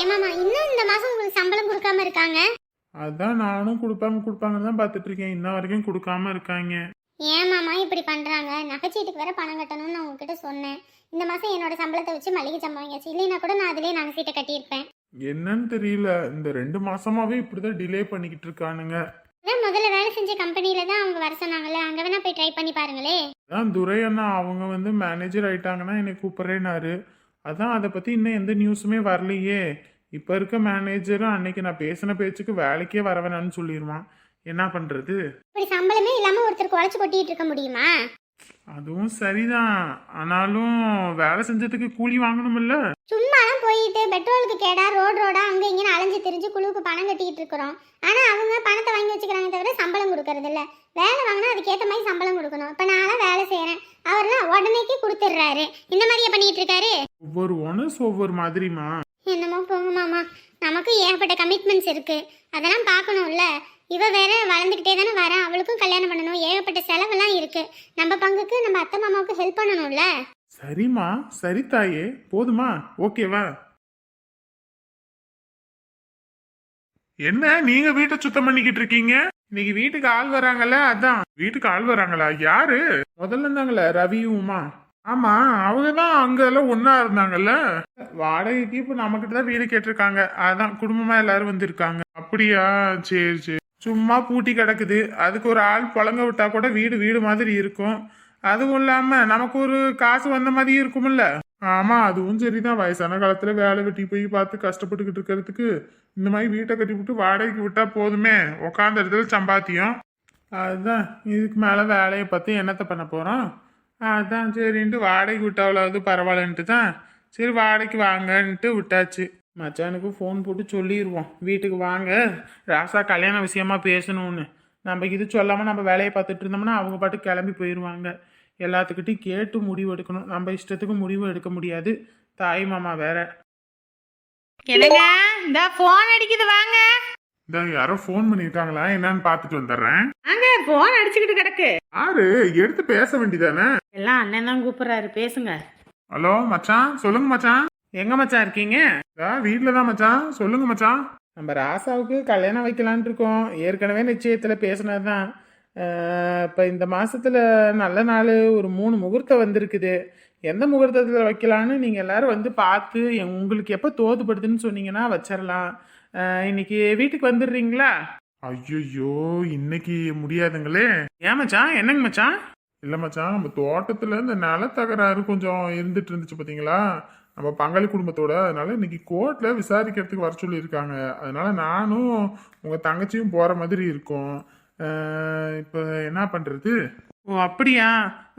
ஏமாமா இன்னும் இந்த மாசம் உங்களுக்கு சம்பளம் கொடுக்காம இருக்காங்க? அதான் நானும் கொடுப்பாங்க கொடுப்பாங்கன்னு தான் பார்த்துட்டு இருக்கேன். இன்ன வரைக்கும் கொடுக்காம இருக்காங்க. ஏமாமா இப்படி பண்றாங்க. நகைச்சீட்டுக்கு வேற பணம் கட்டணும்னு நான் உங்ககிட்ட சொன்னேன். இந்த மாசம் என்னோட சம்பளத்தை வச்சு மளிகை வாங்கியாச்சு. இல்லைன்னா கூட நான் அதிலே நகை சீட்டை கட்டியிருப்பேன். என்னன்னு தெரியல. இந்த ரெண்டு மாசமாவே இப்படிதான் டிலே பண்ணிக்கிட்டு இருக்கானுங்க. அதான் முதல்ல வேலை செஞ்ச கம்பெனில தான் அவங்க வர சொன்னாங்கல்ல. அங்க வேணா போய் ட்ரை பண்ணி பாருங்களே. அதான் துரை அண்ணா அவங்க வந்து மேனேஜர் ஆயிட்டாங்கன்னா என்னை கூப்பிட்றேனாரு அதான் அதை பத்தி இன்னும் எந்த நியூஸுமே வரலையே. இப்ப இருக்க மேனேஜரும் அன்னைக்கு நான் பேசின பேச்சுக்கு வேலைக்கே வர வேணாம்னு சொல்லிடுவான் என்ன பண்றது? இப்படி சம்பளமே இல்லாம ஒருத்தருக்கு உழைச்சு கொட்டிட்டு இருக்க முடியுமா? அதுவும் சரிதான். ஆனாலும் வேலை செஞ்சதுக்கு கூலி வாங்கணும்ல? சும்மா தான் போயிட்டு பெட்ரோலுக்கு கேடா ரோடு ரோடா அங்க இங்கன்னு அலைஞ்சு திரிஞ்சு குழுவுக்கு பணம் கட்டிட்டு இருக்கிறோம். ஆனா அவங்க பணத்தை வாங்கி வச்சுக்கிறாங்க தவிர சம்பளம் கொடுக்கறது இல்ல வேலை வாங்கினா அதுக்கேற்ற மாதிரி சம்பளம் கொடுக்கணும். இப்ப நான்லாம் வேலை செய்யறேன் அவர்லாம் உடனேக்கே கொடுத்துட்றாரு. இந்த மாதிரியே பண்ணிட்டு இருக்காரு ஒவ்வொரு ஒனஸ் ஒவ்வொரு மாதிரிமா என்னமோ போங்க மாமா. நமக்கு ஏகப்பட்ட கமிட்மெண்ட்ஸ் இருக்கு. அதெல்லாம் பார்க்கணும்ல. இவ வேற வளர்ந்துக்கிட்டே தானே வரா. அவளுக்கும் கல்யாணம் பண்ணணும். ஏகப்பட்ட செலவெல்லாம் இருக்கு. நம்ம பங்குக்கு நம்ம அத்தை மாமாவுக்கு ஹெல்ப் பண்ணணும்ல? சரிம்மா. சரி தாயே. போதுமா? ஓகேவா என்ன? நீங்க வீட்டை சுத்தம் பண்ணிக்கிட்டு இருக்கீங்க இன்னைக்கு வீட்டுக்கு ஆள் வராங்கல்ல? அதான். வீட்டுக்கு ஆள் வராங்களா? யாரு? முதல்ல இருந்தாங்கல்ல ரவியும் உமா. ஆமா அவங்க தான் அங்கெல்லாம் ஒன்னா இருந்தாங்கல்ல. வாடகைக்கு இப்ப நம்ம கிட்ட தான் வீடு கேட்டிருக்காங்க. அதான் குடும்பமா எல்லாரும் வந்திருக்காங்க. அப்படியா? சரி சரி. சும்மா பூட்டி கிடக்குது. அதுக்கு ஒரு ஆள் புழங்க விட்டா கூட வீடு வீடு மாதிரி இருக்கும். அதுவும் இல்லாம நமக்கு ஒரு காசு வந்த மாதிரி இருக்கும்ல. ஆமா அதுவும் சரிதான். வயசான காலத்துல வேலை வெட்டி போய் பார்த்து கஷ்டப்பட்டுக்கிட்டு இருக்கிறதுக்கு இந்த மாதிரி வீட்டை கட்டி விட்டு வாடகைக்கு விட்டா போதுமே. உக்காந்த இடத்துல சம்பாத்தியம். அதுதான் இதுக்கு மேலே வேலையை பார்த்து என்னத்தை பண்ண போகிறோம் அதான் சரின்ட்டு வாடகைக்கு விட்டாவளாவது பரவாயில்லன்ட்டு தான் சரி வாடகைக்கு வாங்கன்ட்டு விட்டாச்சு. மச்சானுக்கு ஃபோன் போட்டு சொல்லிடுவோம் வீட்டுக்கு வாங்க. ராசா கல்யாண விஷயமா பேசணும்னு. நம்ம இது சொல்லாமல் நம்ம வேலையை பார்த்துட்டு இருந்தோம்னா அவங்க பாட்டு கிளம்பி போயிடுவாங்க எல்லாத்துக்கிட்டையும் கேட்டு முடிவு எடுக்கணும். நம்ம இஷ்டத்துக்கு முடிவு எடுக்க முடியாது. தாய் மாமா வேற. என்னங்க? இந்த ஃபோன் அடிக்குது வாங்க. இந்த யாரோ ஃபோன் பண்ணியிருக்காங்களா என்னன்னு பார்த்துட்டு வந்துடுறேன். வாங்க போன் அடிச்சுக்கிட்டு கிடக்கு. யாரு? எடுத்து பேச வேண்டியதானே? எல்லாம் அண்ணன் தான் கூப்பிடுறாரு பேசுங்க. ஹலோ மச்சான்? சொல்லுங்க மச்சான். எங்க மச்சான் இருக்கீங்க? வீட்டில் தான் மச்சான். சொல்லுங்க மச்சான். நம்ம ராசாவுக்கு கல்யாணம் வைக்கலான் இருக்கோம். ஏற்கனவே நிச்சயத்தில் பேசினது தான் இப்போ இந்த மாசத்துல நல்ல நாள் ஒரு மூணு முகூர்த்தம் வந்திருக்குது. எந்த முகூர்த்தத்தில் வைக்கலான்னு நீங்கள் எல்லாரும் வந்து பார்த்து உங்களுக்கு எப்போ தோதுப்படுதுன்னு சொன்னீங்கன்னா வச்சிடலாம் இன்னைக்கு வீட்டுக்கு வந்துடுறீங்களா? ஐயோ இன்னைக்கு முடியாதுங்களே. ஏன் மச்சான் என்னங்க மச்சான்? இல்லை மச்சான் நம்ம தோட்டத்தில் இந்த நிலத்தகராறு கொஞ்சம் இருந்துட்டு இருந்துச்சு பார்த்தீங்களா நம்ம பங்காளி குடும்பத்தோட அதனால இன்னைக்கு கோர்ட்டில் விசாரிக்கிறதுக்கு வர சொல்லியிருக்காங்க. அதனால நானும் உங்கள் தங்கச்சியும் போகிற மாதிரி இருக்கும். இப்போ என்ன பண்ணுறது ஓ அப்படியா?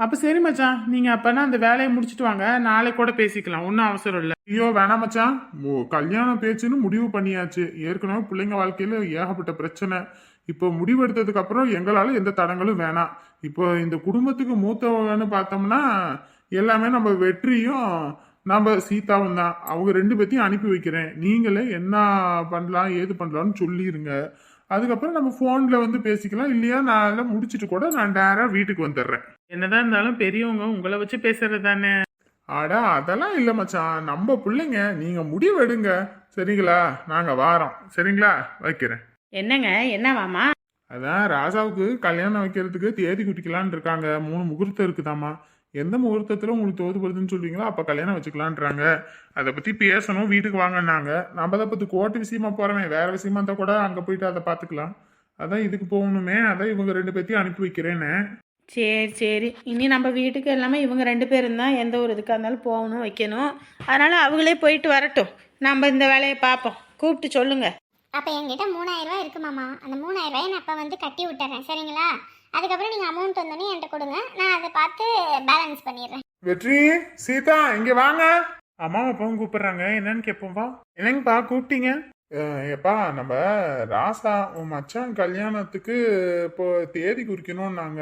அப்போ சரி மச்சான். நீங்கள் அப்போனா அந்த வேலையை முடிச்சிட்டு வாங்க. நாளை கூட பேசிக்கலாம். ஒன்றும் அவசரம் இல்லை. ஐயோ வேணாம் மச்சான். ஓ கல்யாண பேச்சுன்னு முடிவு பண்ணியாச்சு. ஏற்கனவே பிள்ளைங்க வாழ்க்கையில் ஏகப்பட்ட பிரச்சனை. இப்போ முடிவெடுத்ததுக்கு அப்புறம் எங்களால எந்த தடங்களும் வேணாம். இப்போ இந்த குடும்பத்துக்கு மூத்தவன்னு பார்த்தோம்னா எல்லாமே நம்ம வெற்றியும் நம்ம சீதாவும் தான். அவங்க ரெண்டு பேர்த்தையும் அனுப்பி வைக்கிறேன். நீங்களே என்ன பண்ணலாம் ஏது பண்ணலாம்னு சொல்லிடுங்க அதுக்கப்புறம் நம்ம ஃபோனில் வந்து பேசிக்கலாம். இல்லையா நான் எல்லாம் முடிச்சிட்டு கூட நான் டேரா வீட்டுக்கு வந்துடுறேன் என்னதான் இருந்தாலும் பெரியவங்க உங்களை வச்சு பேசுறது தானே? அடா அதெல்லாம் இல்லை மச்சான். நம்ம பிள்ளைங்க நீங்க முடிவு எடுங்க. சரிங்களா? நாங்க வாரோம். சரிங்களா? வைக்கிறேன். என்னங்க? என்னவாமா அதான் ராசாவுக்கு கல்யாணம் வைக்கிறதுக்கு தேதி குட்டிக்கலான்னு இருக்காங்க. மூணு முகூர்த்தம் இருக்குதாம்மா. எந்த முகூர்த்தத்தில் உங்களுக்கு தோதுபடுதுன்னு சொல்றீங்களோ அப்போ கல்யாணம் வச்சுக்கலான்றாங்க. அதை பற்றி பேசணும் வீட்டுக்கு வாங்கன்னாங்க. நம்ம அதை பற்றி கோர்ட்டு விஷயமா போகிறோமே வேற விஷயமா இருந்தால் கூட அங்கே போயிட்டு அதை பார்த்துக்கலாம் அதான் இதுக்கு போகணுமே அதான் இவங்க ரெண்டு பேர்த்தையும் அனுப்பி வைக்கிறேன்னு. சரி சரி. இனி நம்ம வீட்டுக்கு எல்லாமே இவங்க ரெண்டு பேரும் தான் எந்த ஒரு இதுக்காக இருந்தாலும் போகணும் வைக்கணும். அதனால அவங்களே போயிட்டு வரட்டும். நம்ம இந்த வேலையை பார்ப்போம். கூப்பிட்டு சொல்லுங்க. அப்ப என்கிட்ட மூணாயிரம் ரூபாய் இருக்கு மாமா. அந்த மூணாயிரம் ரூபாயை நான் அப்ப வந்து கட்டி விட்டுறேன். சரிங்களா? அதுக்கப்புறம் நீங்க அமௌண்ட் வந்தோடனே என்கிட்ட கொடுங்க. நான் அதை பார்த்து பேலன்ஸ் பண்ணிடுறேன். வெற்றி சீதா இங்க வாங்க. அம்மா அப்பாவும் கூப்பிடுறாங்க. என்னன்னு கேட்போம்ப்பா என்னங்கப்பா கூப்பிட்டீங்க? எப்பா நம்ம ராசா உன் மச்சான் கல்யாணத்துக்கு இப்போ தேதி குறிக்கணும்னாங்க.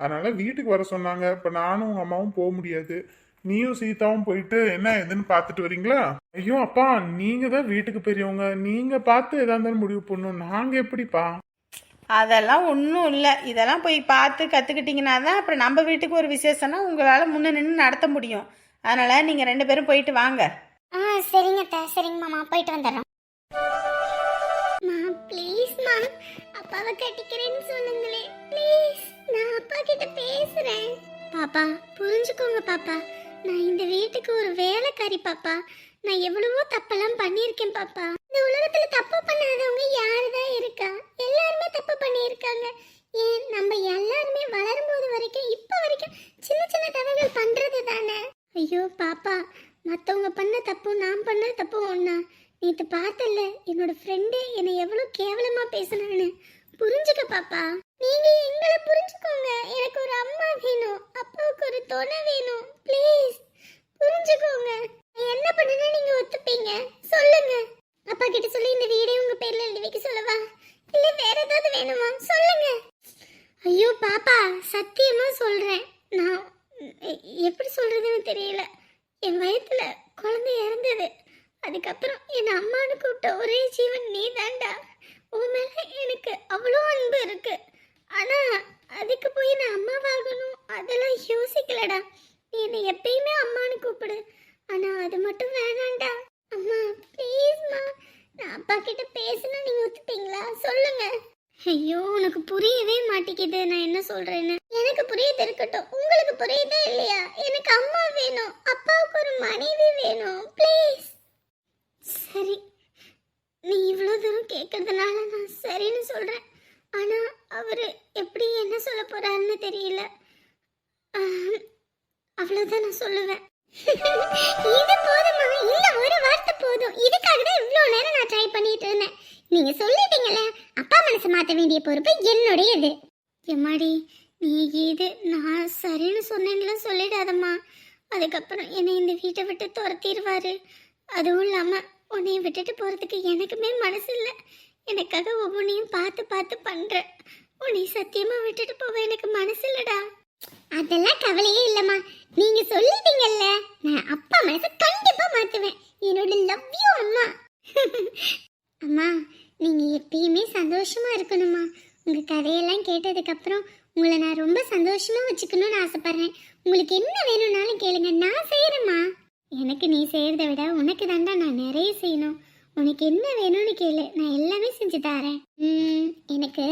அதனால வீட்டுக்கு வர சொன்னாங்க. இப்போ நானும் உங்க அம்மாவும் போக முடியாது. நீயும் சீதாவும் போயிட்டு என்ன ஏதுன்னு பார்த்துட்டு வரீங்களா? ஐயோ அப்பா நீங்க தான் வீட்டுக்கு பெரியவங்க. நீங்க பார்த்து எதா இருந்தாலும் முடிவு பண்ணணும். நாங்க எப்படிப்பா? அதெல்லாம் ஒன்றும் இல்லை. இதெல்லாம் போய் பார்த்து கற்றுக்கிட்டிங்கன்னா தான் அப்புறம் நம்ம வீட்டுக்கு ஒரு விசேஷம்னா உங்களால் முன்ன நின்று நடத்த முடியும். அதனால் நீங்கள் ரெண்டு பேரும் போயிட்டு வாங்க. ஆ சரிங்க அத்தை. சரிங்க மாமா. போயிட்டு வந்துடுறோம். மா ப்ளீஸ்மா அப்பாவை கட்டிக்கிறேன்னு சொல்லுங்களே. ப்ளீஸ் நான் அப்பா கிட்ட பேசுறேன். பாப்பா புரிஞ்சுக்கோங்க பாப்பா. நான் இந்த வீட்டுக்கு ஒரு வேலைக்காரி பாப்பா. நான் எவ்வளவோ தப்பெல்லாம் பண்ணியிருக்கேன் பாப்பா. இந்த உலகத்துல தப்பு பண்ணாதவங்க யாரு தான் இருக்கா? எல்லாருமே தப்பு பண்ணியிருக்காங்க. ஏன்? நம்ம எல்லாருமே வளரும்போது வரைக்கும் இப்போ வரைக்கும் சின்ன சின்ன தவறுகள் பண்றது தானே ஐயோ பாப்பா மற்றவங்க பண்ண தப்பு நான் பண்ண தப்பு ஒண்ணா? நேற்று பார்த்தல என்னோட ஃப்ரெண்டு என்னை எவ்வளோ கேவலமா பேசுனான்னு. புரிஞ்சுக்க பாப்பா. நீங்க எங்களை புரிஞ்சுக்கோங்க. எனக்கு ஒரு அம்மா வேணும். அப்பாவுக்கு ஒரு துணை வேணும் ப்ளீஸ் புரிஞ்சுக்கோங்க நான் என்ன பண்ணுனா நீங்க ஒத்துப்பீங்க சொல்லுங்க அப்பா கிட்ட சொல்லி இந்த வீடே உங்க பேர்ல எழுதி வைக்க சொல்லவா இல்ல வேற ஏதாவது வேணுமா சொல்லுங்க ஐயோ பாப்பா சத்தியமா சொல்றேன் நான் எ- எப்படி சொல்றதுன்னு தெரியல என் வயத்துல குழந்தை இறந்தது அதுக்கப்புறம் என் அம்மானு கூப்பிட்ட ஒரே ஜீவன் நீ தாண்டா உன் மேல எனக்கு அவ்வளோ அன்பு இருக்கு ஆனா அதுக்கு போய் நான் அம்மாவாகணும் அதெல்லாம் யோசிக்கலடா நீ என்னை எப்பயுமே அம்மானு கூப்பிடு. ஆனா அது மட்டும் வேணாம்டா. அம்மா ப்ளீஸ்மா நான் அப்பா கிட்ட பேசினா நீங்க ஒத்துப்பீங்களா? சொல்லுங்க. ஐயோ உனக்கு புரியவே மாட்டேங்குது. நான் என்ன சொல்றேன்னு? எனக்கு புரியுது இருக்கட்டும். உங்களுக்கு புரியுதா இல்லையா? எனக்கு அம்மா வேணும். அப்பாவுக்கு ஒரு மனைவி வேணும். ப்ளீஸ் சரி. நீ இவ்வளோ தூரம் கேட்கறதுனால நான் சரின்னு சொல்றேன். ஆனா அவரு எப்படி என்ன சொல்ல போறாருன்னு தெரியல. அவ்வளவுதான் நான் சொல்லுவேன். இது போதுமா? இந்த ஒரு வார்த்தை போதும். இதுக்காக தான் இவ்வளோ நேரம் நான் ட்ரை பண்ணிட்டு இருந்தேன். நீங்க சொல்லிட்டீங்கல்ல அப்பா மனசை மாத்த வேண்டிய பொறுப்பு என்னுடையது. எம்மாடி நீ இது நான் சரின்னு சொன்னேன்ல சொல்லிடாதம்மா. அதுக்கப்புறம் என்னை இந்த வீட்டை விட்டு துரத்திடுவாரு. அதுவும் இல்லாமல் உன்னைய விட்டுட்டு போகிறதுக்கு எனக்குமே மனசு இல்லை. எனக்காக ஒவ்வொன்றையும் பார்த்து பார்த்து பண்ணுறேன் உன்னை சத்தியமாக விட்டுட்டு போக எனக்கு மனசு இல்லைடா. அதெல்லாம் கவலையே இல்லம்மா. நீங்க சொல்லிட்டீங்கல்ல. நான் அப்பா மனசை கண்டிப்பா மாத்துவேன். என்னோட லவ் யூ அம்மா. அம்மா நீங்க எப்பயுமே சந்தோஷமா இருக்கணும்மா. உங்க கதையெல்லாம் கேட்டதுக்கு அப்புறம் உங்களை நான் ரொம்ப சந்தோஷமா வச்சுக்கணும்னு ஆசைப்படுறேன். உங்களுக்கு என்ன வேணும்னாலும் கேளுங்க. நான் செய்யறேம்மா எனக்கு நீ செய்யறதை விட உனக்கு தாண்டா நான் நிறைய செய்யணும். உனக்கு என்ன வேணும்னு கேளு. நான் எல்லாமே செஞ்சு தரேன். ம், எனக்கு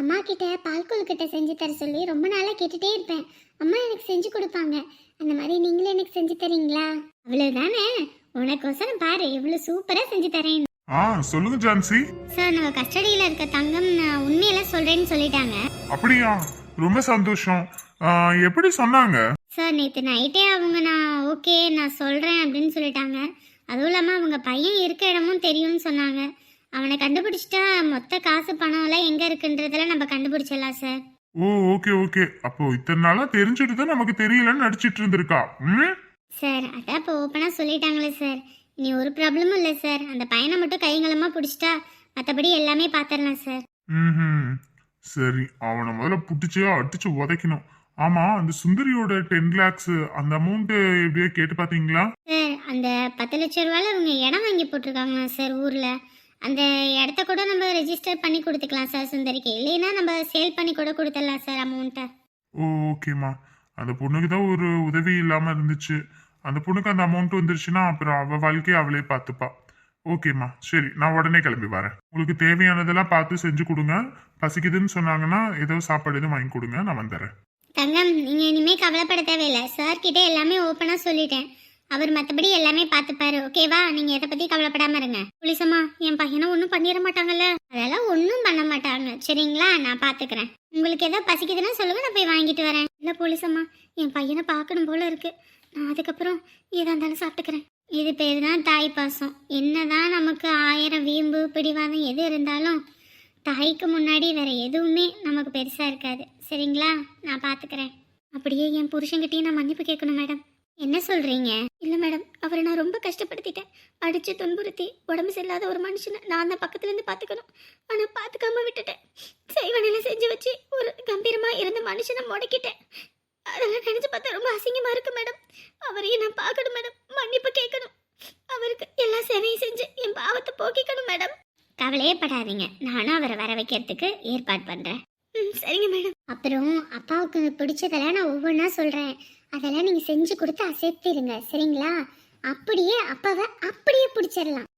அம்மா கிட்ட பால் கொழுக்கட்டை செஞ்சு தர சொல்லி ரொம்ப நாளாக கேட்டுட்டே இருப்பேன். அம்மா எனக்கு செஞ்சு கொடுப்பாங்க. அந்த மாதிரி நீங்களும் எனக்கு செஞ்சு தரீங்களா? அவ்வளவுதானே? உனக்கோசரம் பாரு எவ்வளோ சூப்பராக செஞ்சு தரேன். ஆ சொல்லுங்க ஜான்சி. சார் நம்ம கஸ்டடியில் இருக்க தங்கம் நான் உண்மையெல்லாம் சொல்கிறேன்னு சொல்லிட்டாங்க. அப்படியா? ரொம்ப சந்தோஷம். எப்படி சொன்னாங்க? சார் நேற்று நைட்டே அவங்க நான் ஓகே நான் சொல்கிறேன் அப்படின்னு சொல்லிட்டாங்க. அதுவும் இல்லாமல் அவங்க பையன் இருக்க இடமும் தெரியும்னு சொன்னாங்க. அவனை கண்டுபிடிச்சிட்டா மொத்த காசு பணம்லாம் எங்கே இருக்குன்றதெல்லாம் நம்ம கண்டுபிடிச்சிடலாம் சார். ஓ ஓகே ஓகே. அப்போ இத்தனை நாளா தெரிஞ்சுட்டு தான் நமக்கு தெரியலன்னு நடிச்சிட்டு இருந்திருக்கா? ம்? சார் அதான் இப்போ ஓப்பனாக சொல்லிட்டாங்களே சார். இனி ஒரு ப்ராப்ளமும் இல்லை சார். அந்த பையனை மட்டும் கைங்களமாக பிடிச்சிட்டா மற்றபடி எல்லாமே பார்த்துடலாம் சார். ம்ஹும். சரி அவனை முதல்ல புடிச்சு அடிச்சு உதைக்கணும். ஆமா அந்த சுந்தரியோட டென் லேக்ஸ் அந்த அமௌண்ட் எப்படியோ கேட்டு பாத்தீங்களா? சார் அந்த பத்து லட்ச ரூபாயில் அவங்க இடம் வாங்கி போட்டிருக்காங்க சார் ஊரில். அந்த இடத்த கூட நம்ம ரெஜிஸ்டர் பண்ணி கொடுத்துக்கலாம் சார் சுந்தரிக்கு. இல்லைன்னா நம்ம சேல் பண்ணி கூட கொடுத்துடலாம் சார் அமௌண்ட்டை ஓகேம்மா அந்த பொண்ணுக்கு தான் ஒரு உதவி இல்லாம இருந்துச்சு. அந்த பொண்ணுக்கு அந்த அமௌண்ட் வந்துருச்சுன்னா அப்புறம் அவ வாழ்க்கையை அவளே பார்த்துப்பா ஓகேம்மா சரி நான் உடனே கிளம்பி வரேன். உங்களுக்கு தேவையானதெல்லாம் பார்த்து செஞ்சு கொடுங்க. பசிக்குதுன்னு சொன்னாங்கன்னா ஏதோ சாப்பாடு எதுவும் வாங்கி கொடுங்க நான் வந்துடுறேன் தங்கம் நீங்கள் இனிமேல் கவலைப்பட தேவையில்லை. சார் கிட்ட எல்லாமே ஓப்பனாக சொல்லிட்டேன். அவர் மற்றபடி எல்லாமே பார்த்துப்பாரு. ஓகேவா நீங்கள் எதை பற்றி கவலைப்படாமல் இருங்க. புலிசம்மா என் பையனை ஒன்றும் பண்ணிட மாட்டாங்கல்ல? அதெல்லாம் ஒன்றும் பண்ண மாட்டாங்க. சரிங்களா? நான் பார்த்துக்கிறேன். உங்களுக்கு ஏதோ பசிக்குதுன்னா சொல்லுங்க நான் போய் வாங்கிட்டு வரேன். இல்லை புலிசம்மா என் பையனை பார்க்கணும் போல இருக்கு. நான் அதுக்கப்புறம் எதாக இருந்தாலும் சாப்பிட்டுக்கிறேன். இது பேர் தான் தாய் பாசம். என்னதான் நமக்கு ஆயிரம் வீம்பு பிடிவாதம் எது இருந்தாலும் தாய்க்கு முன்னாடி வேற எதுவுமே நமக்கு பெருசா இருக்காது. சரிங்களா? நான் பாத்துக்கிறேன். அப்படியே என் புருஷன்கிட்டயும் நான் மன்னிப்பு கேட்கணும் மேடம். என்ன சொல்றீங்க? இல்ல மேடம். அவரை நான் ரொம்ப கஷ்டப்படுத்திட்டேன். அடிச்சு துன்புறுத்தி உடம்பு சரியில்லாத ஒரு மனுஷனை நான் தான் பக்கத்துல இருந்து பாத்துக்கணும். ஆனா பாத்துக்காம விட்டுட்டேன். செய்வனையில செஞ்சு வச்சு ஒரு கம்பீரமா இருந்த மனுஷனை முடக்கிட்டேன். அதெல்லாம் நினைச்சு பார்த்தா ரொம்ப அசிங்கமா இருக்கு மேடம். அவரையும் நான் பார்க்கணும் மேடம். மன்னிப்பு கேட்கணும். அவருக்கு எல்லா சேவையும் செஞ்சு என் பாவத்தை போக்கிக்கணும் மேடம். கவலையே படாதீங்க நானும் அவரை வர வைக்கிறதுக்கு ஏற்பாடு பண்றேன். ம் சரிங்க மேடம். அப்புறம் அப்பாவுக்கு பிடிச்சதெல்லாம் நான் ஒவ்வொன்றா சொல்றேன். அதெல்லாம் நீங்க செஞ்சு கொடுத்து அசைத்திருங்க சரிங்களா? அப்படியே அப்பாவை அப்படியே பிடிச்சிடலாம்.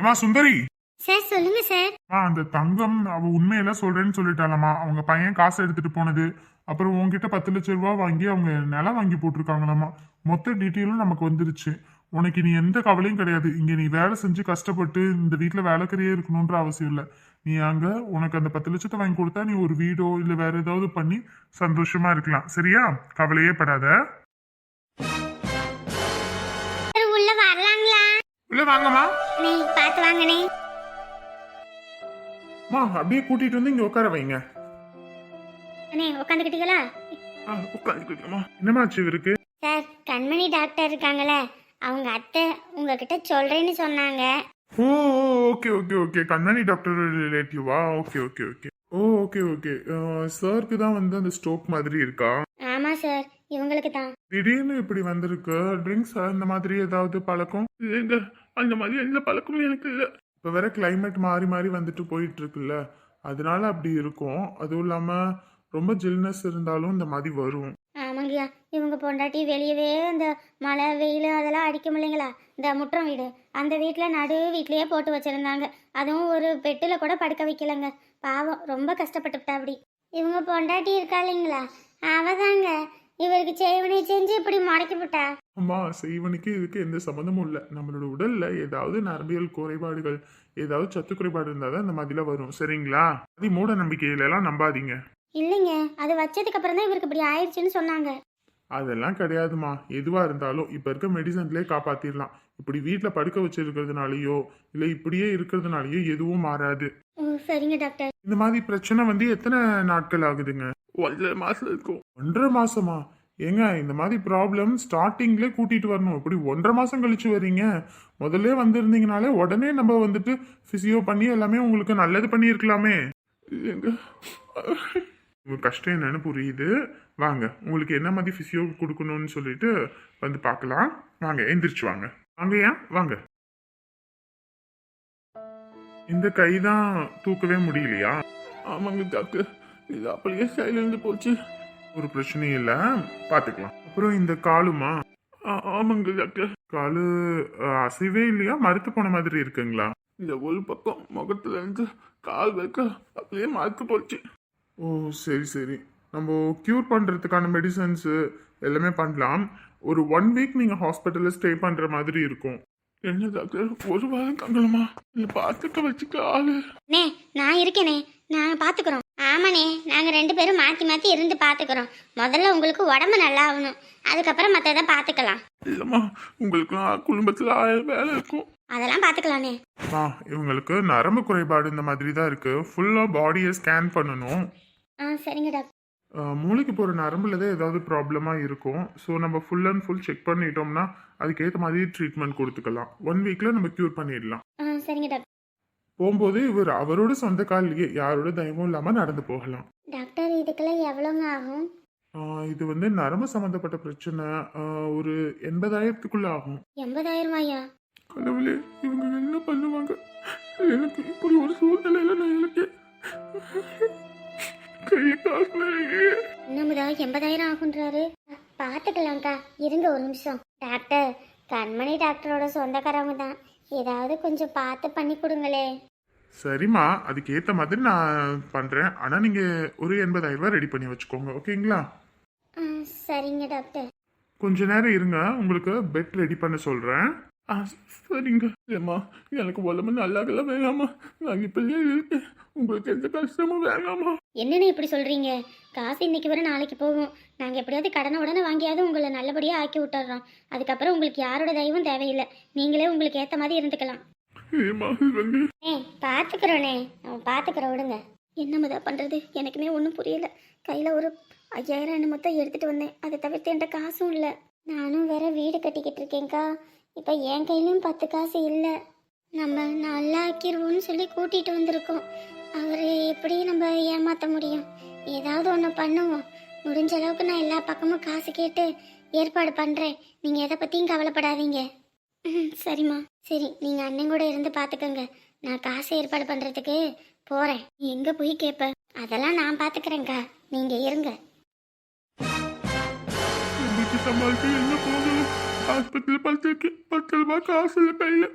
ஏமா சுந்தரி? சார் சொல்லுங்க சார். அந்த தங்கம் அவ உண்மையெல்லாம் சொல்றேன்னு சொல்லிட்டாலம்மா அவங்க பையன் காசு எடுத்துட்டு போனது. அப்புறம் உன்கிட்ட பத்து லட்ச ரூபா வாங்கி அவங்க நிலம் வாங்கி போட்டிருக்காங்களாமா மொத்த டீட்டெயிலும் நமக்கு வந்துருச்சு. உனக்கு நீ எந்த கவலையும் கிடையாது. இங்க நீ வேலை செஞ்சு கஷ்டப்பட்டு இந்த வீட்டுல வேலைக்கறியே இருக்கணுன்ற அவசியம் இல்லை. நீ அங்க உனக்கு அந்த பத்து லட்சத்தை வாங்கி கொடுத்தா நீ ஒரு வீடோ இல்ல வேற ஏதாவது பண்ணி சந்தோஷமா இருக்கலாம். சரியா? கவலையே படாத. உள்ள வரலாங்களா? உள்ள வாங்கம்மா. நீ பார்த்து வாங்கண்ணே. அம்மா அப்படியே கூட்டிட்டு வந்து இங்க உட்கார வைங்க. அண்ணே உட்காந்துக்கிட்டீங்களா? என்னமாச்சு இவருக்கு? சார் கண்மணி டாக்டர் இருக்காங்களே அவங்க அத்தை உங்ககிட்ட சொல்றேன்னு சொன்னாங்க. ஓ ஓகே ஓகே ஓகே. கண்ணாடி doctor ரிலேட்டிவா okay okay okay. Oh okay okay. சாருக்கு தான் வந்து அந்த ஸ்ட்ரோக் மாதிரி இருக்கா? ஆமா சார் இவங்களுக்கு தான். திடீர்னு இப்படி வந்திருக்கு. ட்ரிங்க்ஸ் அந்த மாதிரி ஏதாவது பழக்கம்? இல்லைங்க அந்த மாதிரி எந்த பழக்கமும் எனக்கு இல்லை. இப்போ வேற climate மாறி மாறி வந்துட்டு போயிட்டு இருக்குல்ல அதனால அப்படி இருக்கும். அதுவும் இல்லாம ரொம்ப ஜில்னஸ் இருந்தாலும் இந்த மாதிரி வரும். ஆமாங்கய்யா. இவங்க பொண்டாட்டி வெளியவே அந்த மழை வெயில் அதெல்லாம் அடிக்க முடியலைங்களா இந்த முற்றம் வீடு. அந்த வீட்டில் நடு வீட்லேயே போட்டு வச்சிருந்தாங்க. அதுவும் ஒரு பெட்டில் கூட படுக்க வைக்கலங்க. பாவம் ரொம்ப கஷ்டப்பட்டு அப்படி. இவங்க பொண்டாட்டி இருக்கா இல்லைங்களா? அவதாங்க. இவருக்கு செய்வனை செஞ்சு இப்படி முடக்கி விட்டா? அம்மா செய்வனுக்கு இதுக்கு எந்த சம்மந்தமும் இல்லை. நம்மளோட உடல்ல ஏதாவது நரம்பியல் குறைபாடுகள் ஏதாவது சத்து குறைபாடு இருந்தால் தான் இந்த மாதிரிலாம் வரும். சரிங்களா? அது மூட நம்பிக்கையில எல்லாம் நம்பாதீங்க. இல்லைங்க அது வச்சதுக்கு அப்புறம் தான் இவருக்கு இப்படி ஆயிடுச்சுன்னு சொன்னாங்க. அதெல்லாம் கிடையாதுமா எதுவா இருந்தாலும் இப்ப இருக்க மெடிசன்லயே காப்பாத்திடலாம் இப்படி வீட்ல படுக்க வச்சிருக்கிறதுனாலயோ இல்ல இப்படியே இருக்கிறதுனாலயோ எதுவும் மாறாது. ஓ சரிங்க டாக்டர். இந்த மாதிரி பிரச்சனை வந்து எத்தனை நாட்கள் ஆகுதுங்க? ஒன்றரை மாசம் இருக்கும். ஒன்றரை மாசமா? ஏங்க இந்த மாதிரி ப்ராப்ளம் ஸ்டார்டிங்ல கூட்டிட்டு வரணும். இப்படி ஒன்றரை மாசம் கழிச்சு வர்றீங்க முதல்ல வந்திருந்தீங்கனாலே உடனே நம்ம வந்துட்டு பிசியோ பண்ணி எல்லாமே உங்களுக்கு நல்லது பண்ணியிருக்கலாமே. இல்லைங்க. உங்க கஷ்டம் என்னன்னு புரியுது. வாங்க உங்களுக்கு என்ன மாதிரி பிசியோ கொடுக்கணும்னு சொல்லிட்டு வந்து பார்க்கலாம். வாங்க எந்திரிச்சு வாங்க. வாங்க ஏன்? வாங்க. இந்த கை தான் தூக்கவே முடியலையா? ஆமாங்க டாக்டர். இது அப்படியே கையிலேருந்து போச்சு. ஒரு பிரச்சனையும் இல்லை. பார்த்துக்கலாம். அப்புறம் இந்த காலுமா? ஆமாங்க டாக்டர். காலு அசைவே இல்லையா? மறுத்து போன மாதிரி இருக்குங்களா? இந்த ஒரு பக்கம் முகத்துல இருந்து கால் வைக்க அப்படியே மறுத்து போச்சு. ஓ சரி சரி. நம்ம க்யூர் பண்ணுறதுக்கான மெடிசன்ஸு எல்லாமே பண்ணலாம். ஒரு ஒன் வீக் நீங்கள் ஹாஸ்பிட்டலில் ஸ்டே பண்ணுற மாதிரி இருக்கும். என்ன டாக்டர் ஒரு வாரம் தங்கணுமா? இல்லை பார்த்துக்க வச்சுக்க ஆளு. நே நான் இருக்கேனே. நாங்கள் பார்த்துக்குறோம். ஆமாண்ணே நாங்கள் ரெண்டு பேரும் மாற்றி மாற்றி இருந்து பார்த்துக்குறோம். முதல்ல உங்களுக்கு உடம்பு நல்லா ஆகணும் அதுக்கப்புறம் மற்றதை பார்த்துக்கலாம். இல்லைம்மா உங்களுக்குலாம் குடும்பத்தில் ஆயிரம் வேலை இருக்கும். அதெல்லாம் பார்த்துக்கலாண்ணே ஆ இவங்களுக்கு நரம்பு குறைபாடு இந்த மாதிரி தான் இருக்கு ஃபுல்லாக பாடியை ஸ்கேன் பண்ணணும். ஆ சரிங்க டாக்டர். மூளைக்கு போகிற நரம்புல தான் ஏதாவது ப்ராப்ளமாக இருக்கும். ஸோ நம்ம ஃபுல் அண்ட் ஃபுல் செக் பண்ணிட்டோம்னா அதுக்கேற்ற மாதிரி ட்ரீட்மெண்ட் கொடுத்துக்கலாம். ஒன் வீக்கில் நம்ம க்யூர் பண்ணிடலாம். ஆ சரிங்க டாக்டர். போகும்போது இவர் அவரோட சொந்த காலிலேயே யாரோட தயமும் இல்லாமல் நடந்து போகலாம். டாக்டர் இதுக்கெல்லாம் எவ்வளோங்க ஆகும்? ஆ, இது வந்து நரம்பு சம்மந்தப்பட்ட பிரச்சனை. ஆ, ஒரு எண்பதாயிரத்துக்குள்ள ஆகும். எண்பதாயிரம் ரூபாயா கடவுளே இவங்க என்ன பண்ணுவாங்க? எனக்கு இப்படி ஒரு சூழ்நிலையில நான் எனக்கு இன்னமுதா எண்பதாயிரம் ஆகுன்றாரு. பார்த்துக்கலாம்க்கா இருங்க ஒரு நிமிஷம். டாக்டர் கண்மணி டாக்டரோட சொந்தக்காரவங்க தான். ஏதாவது கொஞ்சம் பார்த்து பண்ணி கொடுங்களே. சரிம்மா அதுக்கு ஏத்த மாதிரி நான் பண்றேன். ஆனா நீங்க ஒரு எண்பதாயிரம் ரூபாய் ரெடி பண்ணி வச்சுக்கோங்க ஓகேங்களா? சரிங்க டாக்டர். கொஞ்ச நேரம் இருங்க உங்களுக்கு பெட் ரெடி பண்ண சொல்றேன். ஆ சரிங்க. ஏம்மா எனக்கு உடம்பு நல்லா வேணாமா நான் இப்படியே இருக்கேன். உங்களுக்கு எந்த கஷ்டமும் வேணாமா என்னண்ணே இப்படி சொல்கிறீங்க காசு இன்னைக்கு வர நாளைக்கு போகும். நாங்கள் எப்படியாவது கடனை உடனே வாங்கியாவது உங்களை நல்லபடியாக ஆக்கி விட்டுறோம். அதுக்கப்புறம் உங்களுக்கு யாரோட தயவும் தேவையில்லை. நீங்களே உங்களுக்கு ஏற்ற மாதிரி இருந்துக்கலாம். ஏ பார்த்துக்குறோண்ணே அவன் பார்த்துக்குறோம் விடுங்க. என்னமதா பண்ணுறது எனக்குமே ஒன்றும் புரியல. கையில் ஒரு ஐயாயிரம் என்ன மொத்தம் எடுத்துகிட்டு வந்தேன். அதை தவிர்த்து என்கிட்ட காசும் இல்லை. நானும் வேற வீடு கட்டிக்கிட்டு இருக்கேன்க்கா. இப்போ என் கையிலும் பத்து காசு இல்லை. நம்ம நல்லா ஆக்கிடுவோம்னு சொல்லி கூட்டிகிட்டு வந்திருக்கோம். அவர் எப்படி நம்ம ஏமாற்ற முடியும்? ஏதாவது ஒன்று பண்ணுவோம். முடிஞ்ச அளவுக்கு நான் எல்லா பக்கமும் காசு கேட்டு ஏற்பாடு பண்ணுறேன் நீங்கள் எதை பற்றியும் கவலைப்படாதீங்க. ம், சரிம்மா. சரி நீங்கள் அண்ணன் கூட இருந்து பார்த்துக்கோங்க நான் காசு ஏற்பாடு பண்ணுறதுக்கு போகிறேன் எங்கே போய் கேட்ப அதெல்லாம் நான் பார்த்துக்கிறேங்க்கா நீங்கள் இருங்க. ஆஸ்பத்திரியில் படுத்திருக்கு பத்து ரூபாய் காசு இல்லை